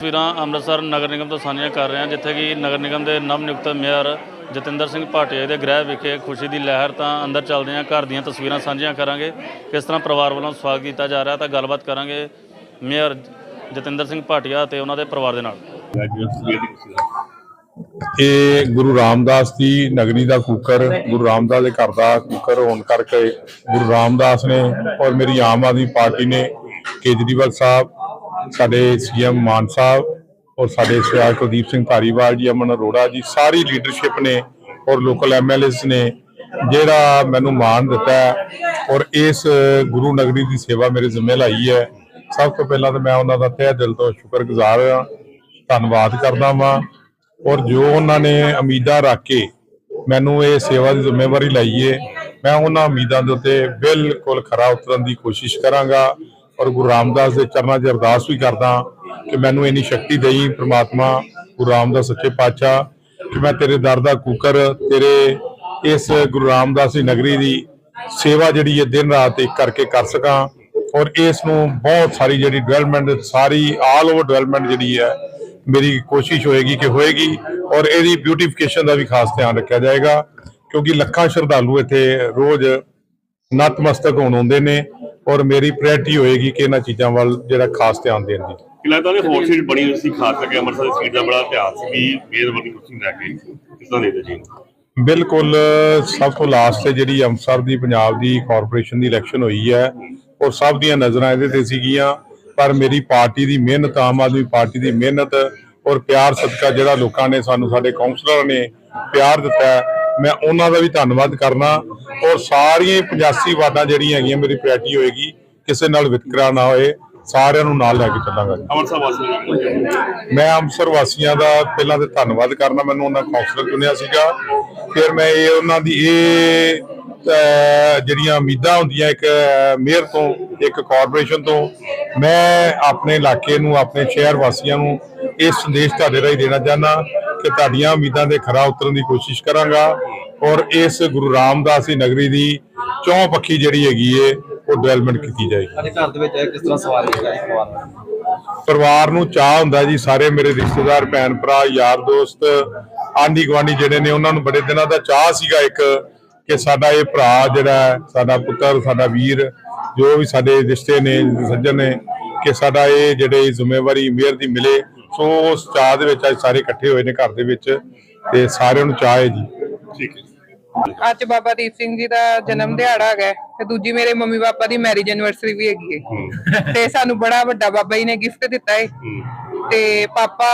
ਤਸਵੀਰਾਂ ਅੰਮ੍ਰਿਤਸਰ ਨਗਰ ਨਿਗਮ ਤੋਂ ਸਾਂਝੀਆਂ ਕਰ ਰਹੇ ਹਾਂ, ਜਿੱਥੇ ਕਿ ਨਗਰ ਨਿਗਮ ਦੇ ਨਵ ਨਿਯੁਕਤ ਮੇਅਰ ਜਤਿੰਦਰ ਸਿੰਘ ਭਾਟੀਆ ਦੇ ਗ੍ਰਹਿ ਵਿਖੇ ਖੁਸ਼ੀ ਦੀ ਲਹਿਰ ਤਾਂ ਅੰਦਰ ਚੱਲਦੇ ਹਾਂ। ਘਰ ਦੀਆਂ ਤਸਵੀਰਾਂ ਸਾਂਝੀਆਂ ਕਰਾਂਗੇ। ਕਿਸ ਤਰ੍ਹਾਂ ਪਰਿਵਾਰ ਵੱਲੋਂ ਸਵਾਗਤ ਕੀਤਾ ਜਾ ਰਿਹਾ ਤਾਂ ਗੱਲਬਾਤ ਕਰਾਂਗੇ ਮੇਅਰ ਜਤਿੰਦਰ ਸਿੰਘ ਭਾਟੀਆ ਤੇ ਉਹਨਾਂ ਦੇ ਪਰਿਵਾਰ ਦੇ ਨਾਲ। ਇਹ ਗੁਰੂ ਰਾਮਦਾਸ ਦੀ ਨਗਰੀ ਦਾ ਕੂਕਰ, ਗੁਰੂ ਰਾਮਦਾਸ ਦੇ ਘਰ ਦਾ ਕੂਕਰ ਹੋਣ ਕਰਕੇ ਗੁਰੂ ਰਾਮਦਾਸ ਨੇ ਔਰ ਮੇਰੀ ਆਮ ਆਦਮੀ ਪਾਰਟੀ ਨੇ ਕੇਜਰੀਵਾਲ ਸਾਹਿਬ ਸਾਡੇ ਸੀਐਮ ਮਾਨ ਸਾਹਿਬ ਔਰ ਸਾਡੇ ਸਿਆਜ ਕੁਲਦੀਪ ਸਿੰਘ ਧਾਰੀਵਾਲ ਜੀ, ਅਮਨ ਅਰੋੜਾ ਜੀ, ਸਾਰੀ ਲੀਡਰਸ਼ਿਪ ਨੇ ਔਰ ਲੋਕਲ ਐਮਐਲਏਸ ਨੇ, ਜਿਹੜਾ ਮੈਨੂੰ ਮਾਣ ਦਿੱਤਾ ਔਰ ਇਸ ਗੁਰੂ ਨਗਰੀ ਦੀ ਸੇਵਾ ਮੇਰੇ ਜ਼ਿੰਮੇ ਲਾਈ ਹੈ। ਸਭ ਤੋਂ ਪਹਿਲਾਂ ਤਾਂ ਮੈਂ ਉਹਨਾਂ ਦਾ ਤਹਿ ਦਿਲ ਤੋਂ ਸ਼ੁਕਰਗੁਜ਼ਾਰ ਹਾਂ, ਧੰਨਵਾਦ ਕਰਦਾ ਵਾਂ ਔਰ ਜੋ ਉਹਨਾਂ ਨੇ ਉਮੀਦਾਂ ਰੱਖ ਕੇ ਮੈਨੂੰ ਇਹ ਸੇਵਾ ਦੀ ਜ਼ਿੰਮੇਵਾਰੀ ਲਈ ਏ, ਮੈਂ ਉਹਨਾਂ ਉਮੀਦਾਂ ਦੇ ਉੱਤੇ ਬਿਲਕੁਲ ਖਰਾ ਉਤਰਨ ਦੀ ਕੋਸ਼ਿਸ਼ ਕਰਾਂਗਾ। ਔਰ ਗੁਰੂ ਰਾਮਦਾਸ ਦੇ ਚਰਨਾਂ 'ਚ ਅਰਦਾਸ ਵੀ ਕਰਦਾ ਕਿ ਮੈਨੂੰ ਇੰਨੀ ਸ਼ਕਤੀ ਦੇਈ ਪ੍ਰਮਾਤਮਾ, ਗੁਰੂ ਰਾਮਦਾਸ ਸੱਚੇ ਪਾਤਸ਼ਾਹ, ਕਿ ਮੈਂ ਤੇਰੇ ਦਰ ਦਾ ਕੂਕਰ, ਤੇਰੇ ਇਸ ਗੁਰੂ ਰਾਮਦਾਸ ਦੀ ਨਗਰੀ ਦੀ ਸੇਵਾ ਜਿਹੜੀ ਹੈ ਦਿਨ ਰਾਤ ਇੱਕ ਕਰਕੇ ਕਰ ਸਕਾਂ ਔਰ ਇਸ ਨੂੰ ਬਹੁਤ ਸਾਰੀ ਜਿਹੜੀ ਡਿਵੈਲਪਮੈਂਟ ਸਾਰੀ ਆਲ ਓਵਰ ਡਿਵੈਲਪਮੈਂਟ ਜਿਹੜੀ ਹੈ, ਮੇਰੀ ਕੋਸ਼ਿਸ਼ ਹੋਏਗੀ ਕਿ ਹੋਏਗੀ ਔਰ ਇਹਦੀ ਬਿਊਟੀਫਿਕੇਸ਼ਨ ਦਾ ਵੀ ਖਾਸ ਧਿਆਨ ਰੱਖਿਆ ਜਾਏਗਾ ਕਿਉਂਕਿ ਲੱਖਾਂ ਸ਼ਰਧਾਲੂ ਇੱਥੇ ਰੋਜ਼ ਨਤਮਸਤਕ ਹੋਣ ਆਉਂਦੇ ਨੇ ਔਰ ਮੇਰੀ ਪ੍ਰਾਇਰਟੀ ਹੋਏਗੀ ਕਿ ਇਹਨਾਂ ਚੀਜ਼ਾਂ ਵੱਲ ਜਿਹੜਾ ਖਾਸ ਧਿਆਨ ਦੇਣ ਦੀ। ਕਿ ਲੱਗਦਾ ਨੇ ਹੋਰ ਸੀਟ ਬਣੀ ਹੋਈ ਸੀ ਖਾਸ ਕਰਕੇ ਅੰਮ੍ਰਿਤਸਰ ਦੀ ਸੀਟ ਦਾ ਬੜਾ ਇਤਿਹਾਸ ਸੀ ਵੀ ਮੇਰ ਬਣੀ ਕੁਰਸੀ ਲੈ ਕੇ ਕਿਸ ਤਰ੍ਹਾਂ ਦੇ ਜੀ ਬਿਲਕੁਲ ਸਭ ਤੋਂ ਲਾਸਟ ਤੇ ਜਿਹੜੀ ਅੰਮ੍ਰਿਤਸਰ ਦੀ ਪੰਜਾਬ ਦੀ ਕਾਰਪੋਰੇਸ਼ਨ ਦੀ ਇਲੈਕਸ਼ਨ ਹੋਈ ਹੈ ਔਰ ਸਭ ਦੀਆਂ ਨਜ਼ਰਾਂ ਇਹਦੇ ਤੇ ਸੀਗੀਆਂ। ਪਰ ਮੇਰੀ ਪਾਰਟੀ ਦੀ ਮਿਹਨਤ ਆਮ ਆਦਮੀ ਪਾਰਟੀ ਦੀ ਮਿਹਨਤ ਔਰ ਪਿਆਰ ਸਦਕਾ ਜਿਹੜਾ ਲੋਕਾਂ ਨੇ ਸਾਨੂੰ ਸਾਡੇ ਕਾਉਂਸਲਰ ਨੇ ਪਿਆਰ ਦਿੱਤਾ ਮੈਂ ਉਹਨਾਂ ਦਾ ਵੀ ਧੰਨਵਾਦ ਕਰਨਾ ਔਰ ਸਾਰੀਆਂ 85 ਵਾਰਡਾਂ ਜਿਹੜੀਆਂ ਹੈਗੀਆਂ ਮੇਰੀ ਪ੍ਰਾਇਰਟੀ ਹੋਏਗੀ ਕਿਸੇ ਨਾਲ ਵਿਤਕਰਾ ਨਾ ਹੋਏ ਸਾਰਿਆਂ ਨੂੰ ਨਾਲ ਲੈ ਕੇ ਚੱਲਾਂਗਾ। ਅੰਮ੍ਰਿਤਸਰ ਵਾਸੀ ਨੇ ਮੈਂ ਅੰਮ੍ਰਿਤਸਰ ਵਾਸੀਆਂ ਦਾ ਪਹਿਲਾਂ ਤੇ ਧੰਨਵਾਦ ਕਰਨਾ ਮੈਨੂੰ ਉਹਨਾਂ ਕਾਉਂਸਲਰ ਚੁਣਿਆ ਸੀਗਾ। ਫਿਰ ਮੈਂ ਇਹ ਉਹਨਾਂ ਦੀ ਇਹ ਜਿਹੜੀਆਂ ਉਮੀਦਾਂ ਹੁੰਦੀਆਂ ਇੱਕ ਮੇਅਰ ਤੋਂ ਇੱਕ ਕਾਰਪੋਰੇਸ਼ਨ ਤੋਂ ਮੈਂ ਆਪਣੇ ਇਲਾਕੇ ਨੂੰ ਆਪਣੇ ਸ਼ਹਿਰ ਵਾਸੀਆਂ ਨੂੰ ਇਹ ਸੰਦੇਸ਼ ਤੁਹਾਡੇ ਰਾਹੀਂ ਦੇਣਾ ਚਾਹੁੰਦਾ। ਕਿ ਤੁਹਾਡੀਆਂ ਉਮੀਦਾਂ ਦੇ ਖਰਾ ਉਤਰਨ ਦੀ ਕੋਸ਼ਿਸ਼ ਕਰਾਂਗਾ। ਔਰ ਇਸ ਗੁਰੂ ਰਾਮਦਾਸ ਦੀ ਨਗਰੀ ਦੀ ਚੌਂ ਪੱਖੀ ਜਿਹੜੀ ਹੈਗੀ ਏ ਉਹ ਡਿਵੈਲਪਮੈਂਟ ਕੀਤੀ ਜਾਏਗੀ। ਸਾਡੇ ਘਰ ਦੇ ਵਿੱਚ ਕਿਸ ਤਰ੍ਹਾਂ ਸਵਾਲ ਕੀਤਾ ਹੈ ਪਰਿਵਾਰ ਨੂੰ? ਚਾਹ ਹੁੰਦਾ ਜੀ ਸਾਰੇ ਮੇਰੇ ਰਿਸ਼ਤੇਦਾਰ ਭੈਣ ਭਰਾ ਯਾਰ ਦੋਸਤ ਆਂਢੀ ਗੁਆਂਢੀ ਜਿਹੜੇ ਨੇ ਉਹਨਾਂ ਨੂੰ ਬੜੇ ਦਿਨਾਂ ਦਾ ਚਾਹ ਸੀਗਾ ਇੱਕ ਕਿ ਸਾਡਾ ਇਹ ਭਰਾ ਜਿਹੜਾ ਸਾਡਾ ਪੁੱਤਰ ਸਾਡਾ ਵੀਰ ਜੋ ਵੀ ਸਾਡੇ ਰਿਸ਼ਤੇ ਨੇ ਸੱਜਣ ਨੇ ਕਿ ਸਾਡਾ ਇਹ ਜਿਹੜੇ ਜ਼ਿੰਮੇਵਾਰੀ ਮੇਅਰ ਦੀ ਮਿਲੇ ਸੋ ਉਸ ਚਾਹ ਦੇ ਵਿੱਚ ਅੱਜ ਸਾਰੇ ਇਕੱਠੇ ਹੋਏ ਨੇ ਘਰ ਦੇ ਵਿੱਚ ਤੇ ਸਾਰਿਆਂ ਨੂੰ ਚਾਹ ਹੈ ਜੀ। ਠੀਕ ਹੈ ਅੱਜ ਬਾਬਾ ਦੀਪ ਸਿੰਘ ਜੀ ਦਾ ਜਨਮ ਦਿਹਾੜਾ ਹੈਗਾ ਹੈ ਤੇ ਦੂਜੀ ਮੇਰੇ ਮੰਮੀ ਪਾਪਾ ਦੀ ਮੈਰਿਜ ਐਨਵਰਸਰੀ ਵੀ ਹੈਗੀ ਹੈ ਤੇ ਸਾਨੂੰ ਬੜਾ ਵੱਡਾ ਬਾਬਾ ਜੀ ਨੇ ਗਿਫਟ ਦਿੱਤਾ ਹੈ। ਤੇ ਪਾਪਾ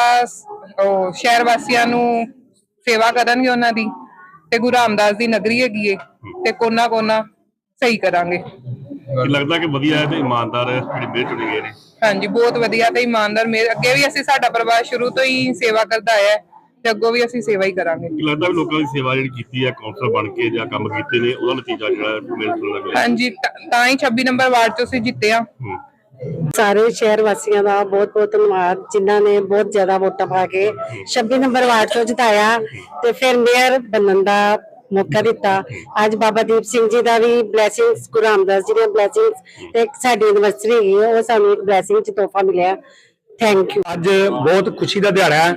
ਉਹ ਸ਼ਹਿਰ ਵਾਸੀਆਂ ਨੂੰ ਸੇਵਾ ਕਰਨਗੇ ਉਹਨਾਂ ਦੀ ਤੇ ਗੁਰੂ ਰਾਮਦਾਸ ਦੀ ਨਗਰੀ ਹੈਗੀ ਹੈ ਤੇ ਕੋਨਾ ਕੋਨਾ ਸਹੀ ਕਰਾਂਗੇ। ਲੱਗਦਾ ਕਿ ਵਧੀਆ ਹੈ ਤੇ ਇਮਾਨਦਾਰ ਜਿਹੜੇ ਮੇਰ ਚੁਣੇ ਗਏ ਨੇ ਹਾਂਜੀ ਬਹੁਤ ਵਧੀਆ ਤੇ ਇਮਾਨਦਾਰ ਮੇਰੇ ਅੱਗੇ ਵੀ ਅਸੀਂ ਸਾਡਾ ਪਰਿਵਾਰ ਸ਼ੁਰੂ ਤੋਂ ਹੀ ਸੇਵਾ ਕਰਦਾ ਆਇਆ ਹੈ ਤੇ ਅੱਗੋਂ ਵੀ ਅਸੀਂ ਸੇਵਾ ਹੀ ਕਰਾਂਗੇ। ਲੱਗਦਾ ਵੀ ਲੋਕਾਂ ਦੀ ਸੇਵਾ ਜਿਹੜੀ ਕੀਤੀ ਹੈ ਕੌਂਸਲਰ ਬਣ ਕੇ ਜਾਂ ਕੰਮ ਕੀਤੇ ਨੇ ਉਹਦਾ ਨਤੀਜਾ ਜਿਹੜਾ ਮੇਰ ਚੁਣ ਲੱਗਿਆ ਹਾਂਜੀ ਤਾਂ ਤਾਂ ਹੀ 26 ਨੰਬਰ ਵਾਰਡ ਚੋਂ ਅਸੀਂ ਜਿੱਤੇ ਆ ਸਾਰੇ ਸ਼ਹਿਰ ਵਾਸੀਆਂ ਦਾ ਬਹੁਤ ਬਹੁਤ ਧੰਨਵਾਦ ਜਿਨ੍ਹਾਂ ਨੇ ਬਹੁਤ ਜ਼ਿਆਦਾ ਵੋਟਾਂ ਪਾ ਕੇ 26 ਨੰਬਰ ਵਾਰਡ ਤੋਂ ਜਿਤਾਇਆ ਤੇ ਫਿਰ ਮੇਅਰ ਬਣਨ ਦਾ ਮੌਕਾ ਦਿੱਤਾ। ਅੱਜ ਬਾਬਾ ਦੀਪ ਸਿੰਘ ਜੀ ਦਾ ਵੀ ਬਲੇਸਿੰਗਸ ਗੁਰੂ ਰਾਮਦਾਸ ਜੀ ਦੀਆਂ ਬਲੇਸਿੰਗਸ ਤੇ ਇੱਕ ਸਾਡੀ ਐਨਵਰਸਰੀ ਹੈਗੀ ਹੈ, ਉਹ ਸਾਨੂੰ ਇੱਕ ਬਲੇਸਿੰਗ ਚ ਤੋਹਫਾ ਮਿਲਿਆ। ਥੈਂਕ ਯੂ ਅੱਜ ਬਹੁਤ ਖੁਸ਼ੀ ਦਾ ਦਿਹਾੜਾ ਹੈ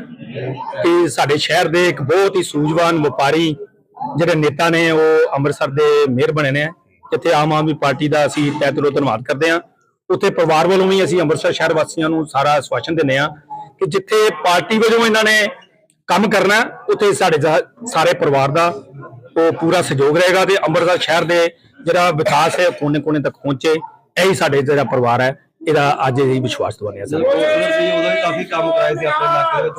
ਕਿ ਸਾਡੇ ਸ਼ਹਿਰ ਦੇ ਇੱਕ ਬਹੁਤ ਹੀ ਸੂਝਵਾਨ ਵਪਾਰੀ ਜਿਹੜੇ ਨੇਤਾ ਨੇ ਉਹ ਅੰਮ੍ਰਿਤਸਰ ਦੇ ਮੇਅਰ ਬਣੇ ਨੇ। ਜਿੱਥੇ ਆਮ ਆਦਮੀ ਪਾਰਟੀ ਦਾ ਅਸੀਂ ਤਹਿ ਦਿਲੋਂ ਧੰਨਵਾਦ ਕਰਦੇ ਹਾਂ। ਉੱਥੇ ਪਰਿਵਾਰ ਵੱਲੋਂ ਵੀ ਅਸੀਂ ਅੰਮ੍ਰਿਤਸਰ ਸ਼ਹਿਰ ਵਾਸੀਆਂ ਨੂੰ ਸਾਰਾ ਆਸ਼ਵਾਸਨ ਦਿੰਦੇ ਹਾਂ ਕਿ ਜਿੱਥੇ ਪਾਰਟੀ ਵਜੋਂ ਇਹਨਾਂ ਨੇ ਕੰਮ ਕਰਨਾ ਹੈ, ਉੱਥੇ ਸਾਡੇ ਜਾ- ਸਾਰੇ ਪਰਿਵਾਰ ਦਾ ਉਹ ਪੂਰਾ ਸਹਿਯੋਗ ਰਹੇਗਾ ਤੇ ਅੰਮ੍ਰਿਤਸਰ ਸ਼ਹਿਰ ਦੇ ਜਿਹੜਾ ਵਿਕਾਸ ਹੈ ਕੋਨੇ-ਕੋਨੇ ਤੱਕ ਪਹੁੰਚੇ ਇਹੀ ਸਾਡੇ ਜਿਹੜਾ ਪਰਿਵਾਰ ਹੈ ਇਹਦਾ ਅੱਜ ਇਹ ਵਿਸ਼ਵਾਸ ਦਵਾਉਂਦੇ ਹਾਂ ਸਰ। ਸੀ ਕਾਫੀ ਕੰਮ ਕਰਾਏ ਆਪਣੇ ਇਲਾਕੇ ਵਿੱਚ?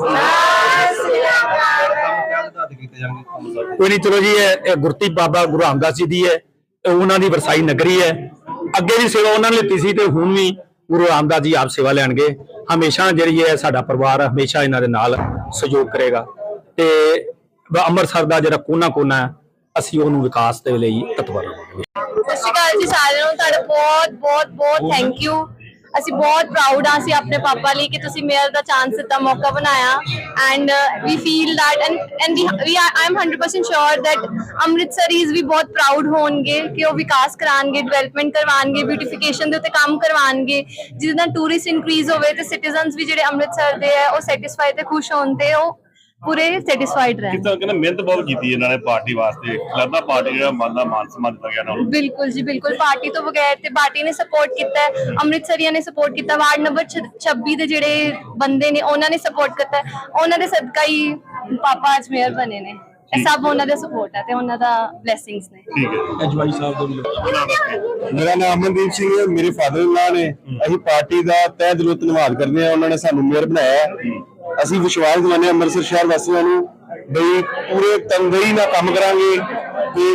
ਕੋਈ ਨਹੀਂ ਚਲੋ ਜੀ ਇਹ ਗੁਰਤੀ ਬਾਬਾ ਗੁਰੂ ਰਾਮਦਾਸ ਜੀ ਦੀ ਹੈ ਉਹਨਾਂ ਦੀ ਵਰਸਾਈ ਨਗਰੀ ਹੈ। ਅੱਗੇ ਵੀ ਸੇਵਾ ਉਹਨਾਂ ਨੇ ਲਿੱਤੀ ਸੀ ਤੇ ਹੁਣ ਵੀ ਗੁਰੂ ਰਾਮਦਾਸ ਜੀ ਆਪ ਸੇਵਾ ਲੈਣਗੇ। ਹਮੇਸ਼ਾ ਜਿਹੜੀ ਹੈ ਸਾਡਾ ਪਰਿਵਾਰ ਹਮੇਸ਼ਾ ਇਹਨਾਂ ਦੇ ਨਾਲ ਸਹਿਯੋਗ ਕਰੇਗਾ। ਤੇ ਅੰਮ੍ਰਿਤਸਰ ਦਾ ਜਿਹੜਾ ਕੋਨਾ ਕੋਨਾ ਹੈ ਅਸੀਂ ਉਹਨੂੰ ਵਿਕਾਸ ਦੇ ਲਈ ਤਤਪਰ ਰਹਾਂਗੇ ਸਤਿ ਸ਼੍ਰੀ ਅਕਾਲ ਜੀ ਸਾਰਿਆਂ ਨੂੰ ਤੁਹਾਡਾ ਬਹੁਤ ਬਹੁਤ ਬਹੁਤ ਥੈਂਕ ਯੂ ਅਸੀਂ ਬਹੁਤ ਪ੍ਰਾਊਡ ਹਾਂ ਅਸੀਂ ਆਪਣੇ ਪਾਪਾ ਲਈ ਕਿ ਤੁਸੀਂ ਮੇਅਰ ਦਾ ਚਾਂਸ ਦਿੱਤਾ ਮੌਕਾ ਬਣਾਇਆ। And we feel that and and we, we are, 100% sure that Amritsaris ਵੀ ਬਹੁਤ ਪ੍ਰਾਊਡ ਹੋਣਗੇ ਕਿ ਉਹ ਵਿਕਾਸ ਕਰਾਣਗੇ ਡਿਵੈਲਪਮੈਂਟ ਕਰਵਾਉਣਗੇ ਬਿਊਟੀਫਿਕੇਸ਼ਨ ਦੇ ਉੱਤੇ ਕੰਮ ਕਰਵਾਉਣਗੇ ਜਿਹਦੇ ਨਾਲ ਟੂਰਿਸਟ ਇਨਕਰੀਜ਼ ਹੋਵੇ ਤੇ ਸਿਟੀਜ਼ਨਸ ਵੀ ਜਿਹੜੇ ਅੰਮ੍ਰਿਤਸਰ ਦੇ ਆ ਉਹ ਸੈਟੀਸਫਾਈ ਤੇ ਖੁਸ਼ ਹੋਣ ਤੇ ਉਹ ਪੂਰੇ ਸੈਟੀਸਫਾਈਡ ਰਹਿਣ। ਤਰ੍ਹਾਂ ਕਹਿੰਦੇ ਮਿਹਨਤ ਬਹੁਤ ਕੀਤੀ ਇਹਨਾਂ ਨੇ ਪਾਰਟੀ ਵਾਸਤੇ। ਲੱਗਦਾ ਪਾਰਟੀ ਜਿਹੜਾ ਮਨ ਦਾ ਮਾਨ ਸਨਮਾਨ ਦਿੱਤਾ ਗਿਆ ਇਹਨਾਂ ਨੂੰ ਬਿਲਕੁਲ ਜੀ ਬਿਲਕੁਲ। ਪਾਰਟੀ ਤੋਂ ਬਗੈਰ ਤੇ ਪਾਰਟੀ ਨੇ ਸਪੋਰਟ ਕੀਤਾ ਹੈ। ਅੰਮ੍ਰਿਤਸਰੀਆਂ ਨੇ ਸਪੋਰਟ ਕੀਤਾ। ਵਾਰਡ ਨੰਬਰ 26 ਦੇ ਜਿਹੜੇ ਬੰਦੇ ਨੇ ਉਹਨਾਂ ਨੇ ਸਪੋਰਟ ਕੀਤਾ। ਉਹਨਾਂ ਦੇ ਸਦਕਾ ਹੀ ਪਾਪਾ ਅੱਜ ਮੇਅਰ ਬਣੇ ਨੇ। ਇਹ ਸਭ ਉਹਨਾਂ ਦਾ ਸਪੋਰਟ ਹੈ ਤੇ ਉਹਨਾਂ ਦਾ ਬਲੇਸਿੰਗਸ ਨੇ। ਠੀਕ ਹੈ। ਅਜਵਾਈ ਸਾਹਿਬ ਤੋਂ ਵੀ ਮੇਰਾ ਨਾਮ ਅਮਨਦੀਪ ਸਿੰਘ ਹੈ ਮੇਰੇ ਫਾਦਰ ਇਨ ਲਾ ਨੇ ਅਸੀਂ ਪਾਰਟੀ ਦਾ ਤਹਿ ਦਿਲੋਂ ਧੰਨਵਾਦ ਕਰਦੇ ਹਾਂ ਉਹਨਾਂ ਨੇ ਸਾਨੂੰ ਮੇਅਰ ਬਣਾਇਆ। ਅਸੀਂ ਵਿਸ਼ਵਾਸ ਹਾਂ ਅੰਮ੍ਰਿਤਸਰ ਸ਼ਹਿਰ ਵਾਸੀਆਂ ਨੂੰ ਬਈ ਪੂਰੇ ਤਨਦੇਹੀ ਨਾਲ ਕੰਮ ਕਰਾਂਗੇ ਤੇ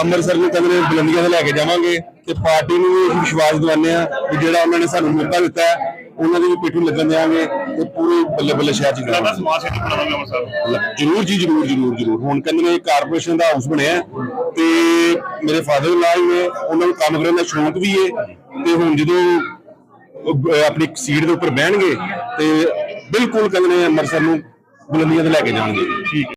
ਅੰਮ੍ਰਿਤਸਰ ਨੂੰ ਕਦੇ ਬੁਲੰਦੀਆਂ ਤੇ ਲੈ ਕੇ ਜਾਵਾਂਗੇ ਤੇ ਪਾਰਟੀ ਨੂੰ ਵੀ ਵਿਸ਼ਵਾਸ ਦਿਵਾਉਂਦੇ ਹਾਂ ਕਿ ਜਿਹੜਾ ਉਹਨਾਂ ਨੇ ਸਾਨੂੰ ਮੌਕਾ ਦਿੱਤਾ ਹੈ ਉਹਨਾਂ ਦੀ ਵੀ ਪਿੱਠੂ ਲੱਗਣ ਦੇਵਾਂਗੇ ਤੇ ਪੂਰੇ ਬੱਲੇ ਬੱਲੇ ਸ਼ਹਿਰ ਚ ਕਰਾਂਗੇ ਸਮਾਜ ਸੇਵੀ ਬਣਾਵਾਂਗੇ ਅੰਮ੍ਰਿਤਸਰ ਜਰੂਰ ਜੀ ਜਰੂਰ ਜਰੂਰ ਜਰੂਰ। ਹੁਣ ਕਹਿੰਦੇ ਨੇ ਕਾਰਪੋਰੇਸ਼ਨ ਦਾ ਹਾਊਸ ਬਣਿਆ ਹੈ ਤੇ ਮੇਰੇ ਫਾਦਰ ਲਾਈ ਨੇ ਉਹਨਾਂ ਨੂੰ ਕੰਮ ਕਰਨ ਦਾ ਸ਼ੌਂਕ ਵੀ ਹੈ ਤੇ ਹੁਣ ਜਦੋਂ ਆਪਣੀ ਸੀਟ ਦੇ ਉੱਪਰ ਬਹਿਣਗੇ ਤੇ ਬਿਲਕੁਲ ਕਹਿੰਦੇ ਨੇ ਅੰਮ੍ਰਿਤਸਰ ਨੂੰ ਬੁਲੰਦੀਆਂ ਤੇ ਲੈ ਕੇ ਜਾਣਗੇ। ਠੀਕ ਹੈ।